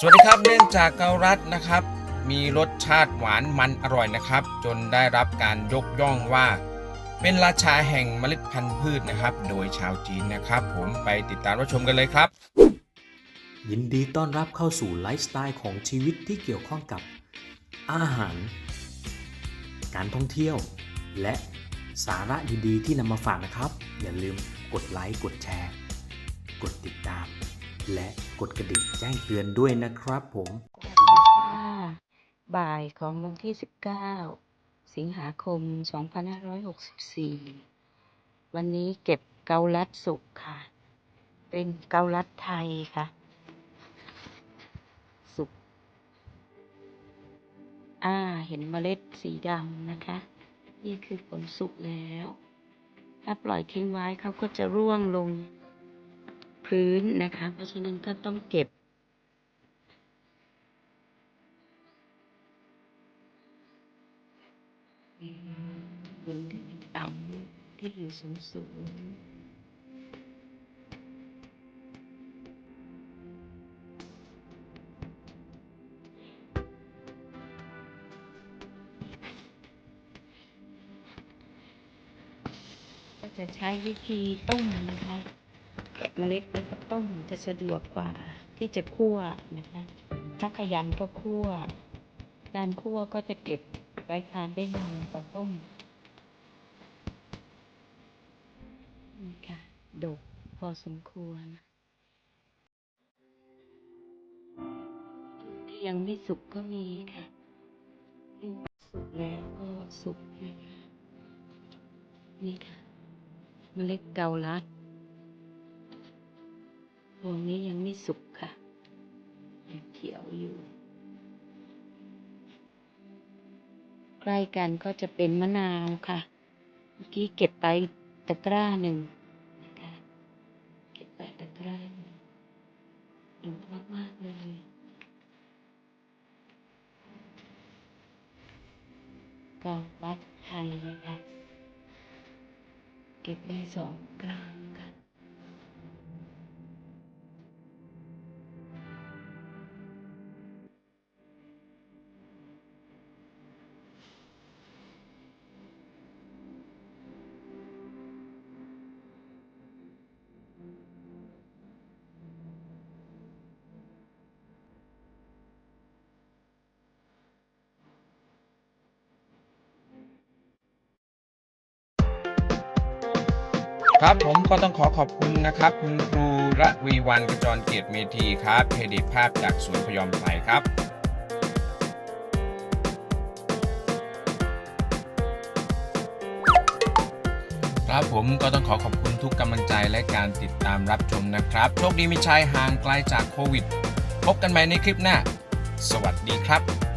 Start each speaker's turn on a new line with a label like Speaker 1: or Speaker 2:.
Speaker 1: สวัสดีครับเนื่องจากเกาลัดนะครับ มีรสชาติหวานมันอร่อยนะครับ จนได้รับการยกย่องว่า เป็นราชาแห่งเมล็ดพันธุ์พืชนะครับ โดยชาวจีนนะครับ ผมไปติดตามรับชมกันเลยครับ
Speaker 2: ยินดีต้อนรับเข้าสู่ไลฟ์สไตล์ของชีวิตที่เกี่ยวข้องกับ อาหาร การท่องเที่ยว และสาระดีๆที่นำมาฝากนะครับ อย่าลืมกดไลค์กดแชร์ กดติดตาม และกดกระดิ่งแจ้งเตือนด้วยนะครับผม
Speaker 3: ค่ะบ่ายของวันที่ 19 สิงหาคม 2564 วันนี้เก็บเกาลัดสุกค่ะ เป็นเกาลัดไทยค่ะ สุก อ่า เห็นเมล็ดสีดำนะคะ นี่คือผลสุกแล้ว ถ้าปล่อยทิ้งไว้เขาก็จะร่วงลง พื้นนะคะ เพราะฉะนั้นก็ต้องเก็บ บนที่ต่ำที่อยู่สูงสูงก็จะใช้วิธีต้มนะคะ เมล็ดแล้วก็ต้มจะสะดวกกว่าที่จะคั่วนะคะถ้าขยันก็คั่วการคั่วก็จะเก็บไว้ทานได้นานกว่าต้มนี่ค่ะดกพอสมควร ที่ยังไม่สุกก็มีค่ะสุกแล้วก็สุกนะคะนี่ค่ะ เมล็ดเกาลัด พวงนี้ยังไม่สุกค่ะ ยังเขียวอยู่ ใกล้กันก็จะเป็นมะนาวค่ะ เมื่อกี้เก็บไปตะกร้าหนึ่งนะคะเก็บไปตะกร้าหนึ่งดูมากๆเลย ก็วัดไทยนะคะเก็บได้สองกรัม ค
Speaker 1: รับผมก็ต้องขอขอบคุณนะครับ คุณครูระวีวันกจรเกียรติเมธีครับเครดิตภาพจากสวนพยอมไทยครับครับผมก็ต้องขอขอบคุณทุกกำลังใจและการติดตามรับชมนะครับ โชคดีมีชัยห่างไกลจากโควิด พบกันใหม่ในคลิปหน้า สวัสดีครับ